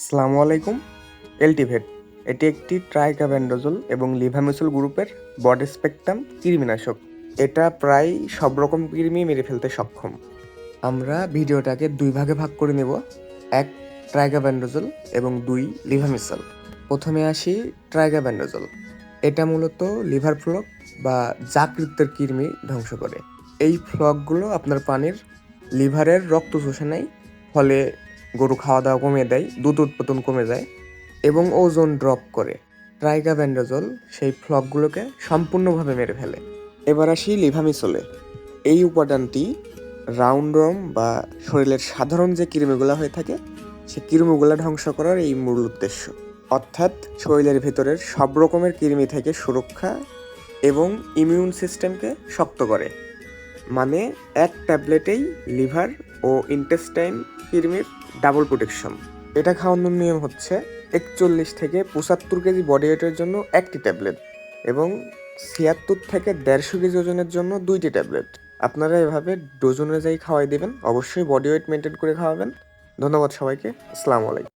আসসালামু আলাইকুম, এলটিভেট। এটি একটি ট্রাইকাব্যান্ডোজল এবং লিভামিসল গ্রুপের বডি স্পেকট্রাম কৃমিনাশক। এটা প্রায় সব রকম কৃমি মেরে ফেলতে সক্ষম। আমরা ভিডিওটাকে দুই ভাগে ভাগ করে নেব। এক ট্রাইকাব্যান্ডোজল এবং দুই, লিভামিসল। প্রথমে আসি ট্রাইকাব্যান্ডোজল এটা মূলত লিভার ফ্লক বা যকৃতের কৃমি ধ্বংস করে। এই ফ্লকগুলো আপনার পানির লিভারের রক্ত শুষে নেয় ফলে গরু খাওয়া দাওয়া কমিয়ে দেয়, দুধ উৎপাদন কমে যায় এবং ওজন ড্রপ করে। ট্রাইগাভ্যান্ডাজল সেই ফ্লকগুলোকে সম্পূর্ণভাবে মেরে ফেলে। এবার আসি লিভামিসলে। এই উপাদানটি রাউন্ড রাউন্ডরম বা শরীরের সাধারণ যে কৃমিগুলো হয়ে থাকে, সে কৃমিগুলো ধ্বংস করার এই মূল উদ্দেশ্য। অর্থাৎ শরীরের ভিতরের সব রকমের কৃমি থেকে সুরক্ষা এবং ইমিউন সিস্টেমকে শক্ত করে। মানে এক ট্যাবলেটেই লিভার ও ইন্টেস্টাইন কৃমির ডাবল প্রোটেকশন। এটা খাওয়ানোর নিয়ম হচ্ছে একচল্লিশ থেকে পঁচাত্তর কেজি বডি ওয়েটের জন্য একটি ট্যাবলেট এবং ছিয়াত্তর থেকে দেড়শো কেজি ওজনের জন্য দুইটি ট্যাবলেট। আপনারা এভাবে ডোজ অনুযায়ী খাওয়াই দেবেন। অবশ্যই বডি ওয়েট মেনটেন করে খাওয়াবেন। ধন্যবাদ সবাইকে। আসসালামু আলাইকুম।